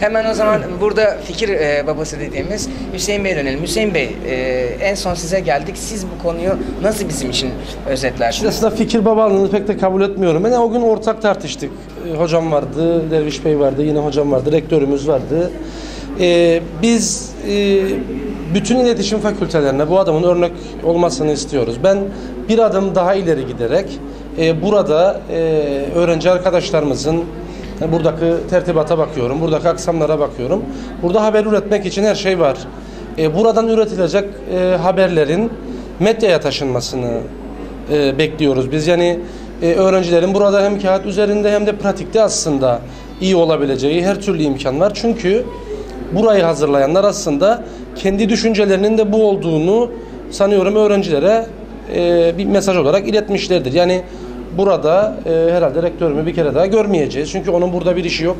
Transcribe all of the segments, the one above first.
Hemen o zaman burada fikir e, babası dediğimiz Hüseyin Bey'e dönelim. Hüseyin Bey e, en son size geldik. Siz bu konuyu nasıl bizim için özetlersiniz? Aslında fikir babalığını pek de kabul etmiyorum. Ben o gün ortak tartıştık. E, Hocam vardı, Derviş Bey vardı, yine hocam vardı, rektörümüz vardı. E, biz e, bütün iletişim fakültelerine bu adamın örnek olmasını istiyoruz. Ben bir adım daha ileri giderek e, burada e, öğrenci arkadaşlarımızın e, buradaki tertibata bakıyorum, buradaki aksamlara bakıyorum. Burada haber üretmek için her şey var. E, buradan üretilecek e, haberlerin medyaya taşınmasını e, bekliyoruz. Biz yani e, öğrencilerin burada hem kağıt üzerinde hem de pratikte aslında iyi olabileceği her türlü imkan var. Çünkü burayı hazırlayanlar aslında kendi düşüncelerinin de bu olduğunu sanıyorum öğrencilere e, bir mesaj olarak iletmişlerdir. Yani burada e, herhalde rektörümü bir kere daha görmeyeceğiz. Çünkü onun burada bir işi yok.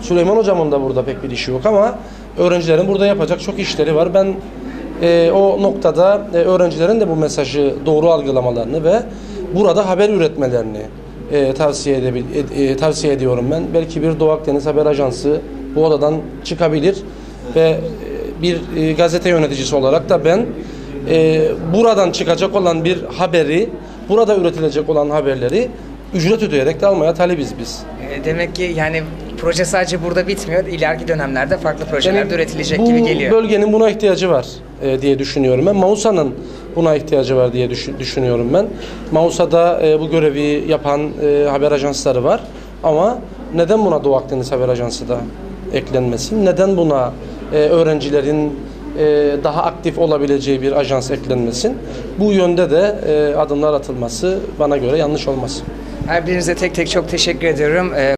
Süleyman hocamın da burada pek bir işi yok ama öğrencilerin burada yapacak çok işleri var. Ben e, o noktada e, öğrencilerin de bu mesajı doğru algılamalarını ve burada haber üretmelerini e, tavsiye edebil e, e, tavsiye ediyorum ben. Belki bir Doğu Akdeniz Haber Ajansı bu odadan çıkabilir ve e, bir e, gazete yöneticisi olarak da ben e, buradan çıkacak olan bir haberi, burada üretilecek olan haberleri ücret ödeyerek de almaya talibiz biz. E, demek ki yani proje sadece burada bitmiyor. İleriki dönemlerde farklı projeler Yani de üretilecek bu gibi geliyor. bölgenin buna ihtiyacı var e, diye düşünüyorum ben. Mausa'nın buna ihtiyacı var diye düşün- düşünüyorum ben. Mausa'da e, bu görevi yapan e, haber ajansları var ama neden buna Doğu Akdeniz Haber Ajansı da eklenmesin? Neden buna e, öğrencilerin e, daha aktif olabileceği bir ajans eklenmesin? Bu yönde de e, adımlar atılması bana göre yanlış olmaz. Her birinize tek tek çok teşekkür ediyorum. E,